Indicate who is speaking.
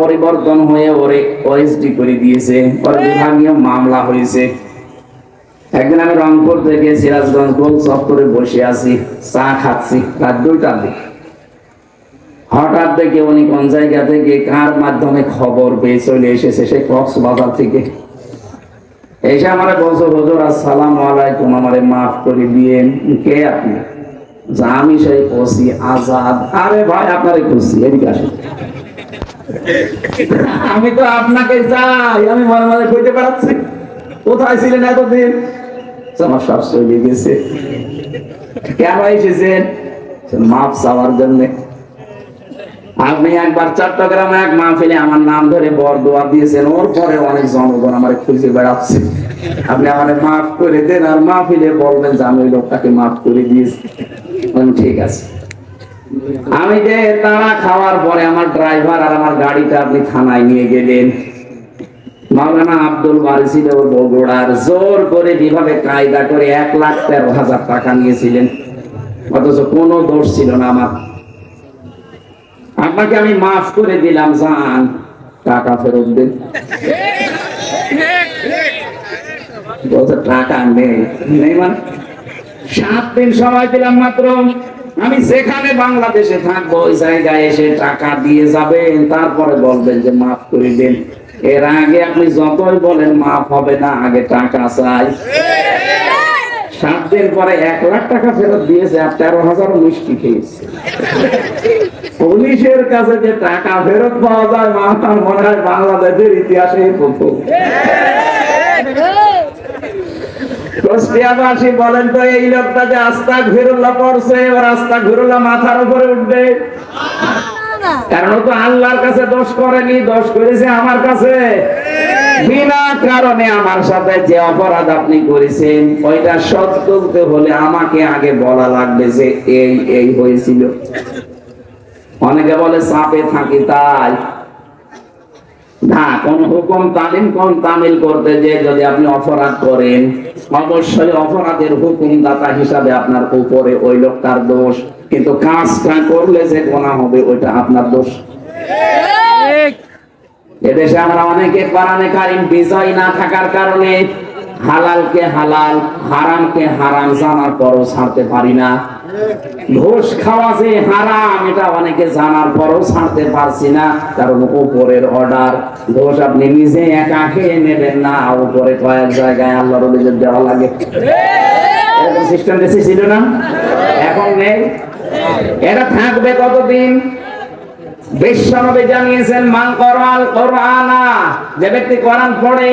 Speaker 1: পরিবর্তন হয়ে ওরে ওএসডি করে দিয়েছে। ওর বিভাগীয় মামলা হয়েছে। একদিন আমি রংপুর থেকে সিরাজগঞ্জ গোল চত্বরে বসে আছি, চা খাচ্ছি, রাত দুইটার দিকে। হঠাৎ দেখে উনি কোন জায়গা থেকে, কার মাধ্যমে খবর পেয়ে চলে এসেছে সে কক্সবাজার থেকে। এসে আমার বলছো, হুজুর, আসসালাম আলাইকুম, আমারে মাফ করে দিয়ে কে আপনি? যা আমি সেই ওসি আজাদ। আরে ভাই, আপনারে খুশি এদিকে আসেন। আমি তো আপনাকে চাই, আমি মনে মনে খুঁজে বেড়াচ্ছি কোথায় ছিলেন এতদিন? আমার সব চলে গেছে। কেন এসেছেন? মাপ চাওয়ার জন্য। আপনি একবার চট্টগ্রামে এক মাহফিলে আমার নাম ধরে বর দোয়া দিয়েছেন, ওর পরে অনেক জনগণ আমার খুঁজে বেড়াচ্ছে। আপনি আমার মাফ করে দেন আর মাহফিলে বলবেন যে আমি লোকটাকে মাফ করে দিয়েছি। ঠিক আছে। আমি যে তারা খাওয়ার পরে আমার ড্রাইভার আর আমার গাড়িটা আপনি থানায় নিয়ে গেলেন। মাওলানা আব্দুল বগুড়ার জোর করে কায়দা করে এক লাখ তেরো হাজার টাকা নিয়েছিলেন, অথচ কোনো দোষ ছিল না আমার। আপনাকে আমি মাফ করে দিলাম, জান। টাকা ফেরত দিন। টাকা নেই। নেই মানে? সাত দিন সময় দিলাম মাত্র। আমি যেখানে বাংলাদেশে থাকব, ওই জায়গায় এসে টাকা দিয়ে যাবেন, তারপরে বলবেন যে মাফ করে দিন। এর আগে আপনি যতই বলেন মাফ হবে না, আগে টাকা চাই। সাত দিন পরে এক লাখ টাকা ফেরত দিয়েছে আর তেরো হাজার মিষ্টি খেয়েছে। পুলিশের কাছে যে টাকা ফেরত পাওয়া যায় আমার মনে হয় বাংলাদেশের ইতিহাসে প্রথম। কুষ্টিয়াবাসী বলেন তো এই লোকটা যে আস্তা ঘিরুল্লাহ পড়ছে এবার আস্তা ঘিরুল্লাহ মাথার উপরে উঠবে। কারণ তো আল্লাহর কাছে দোষ করেনি দোষ করেছে আমার কাছে। বিনা কারণে আমার সাথে যে অপরাধ আপনি করেছেন ওইটা সৎ তুলতে হলে আমাকে আগে বলা লাগবে যে এই এই হয়েছিল। অনেকে বলে চাপে থাকি তাই। না কোন হুকুম তালিম কোন তামিল করতে যে যদি আপনি অপরাধ করেন অবশ্যই অপরাধের হুকুম দাতা হিসাবে আপনার উপরে ওই লোকটার দোষ। কিন্তু কাজটা করলে যে গোনা হবে ওইটা আপনার দোষ। এদেশে আমরা অনেকে কোরআনে কারিম বিজয় না থাকার কারণে হালালকে হালাল, হারামকে হারাম জানার পরও ছাড়তে পারি না। ঘুষ খাওয়া যে হারাম, এটা অনেকে জানার পরও ছাড়তে পারছি না, কারণ উপরের অর্ডার ঘুষ আপনি নিজে একা খেয়ে নেবেন না, উপরে কয়েক জায়গায় আল্লাহর ওলিদের দেওয়া লাগে। সিস্টেম বেশি ছিল না? এখন নেই। এটা থাকবে কতদিন? বিশ্বনবী জানিয়েছেন, মান করাল কোরআনা যে ব্যক্তি কোরআন পড়ে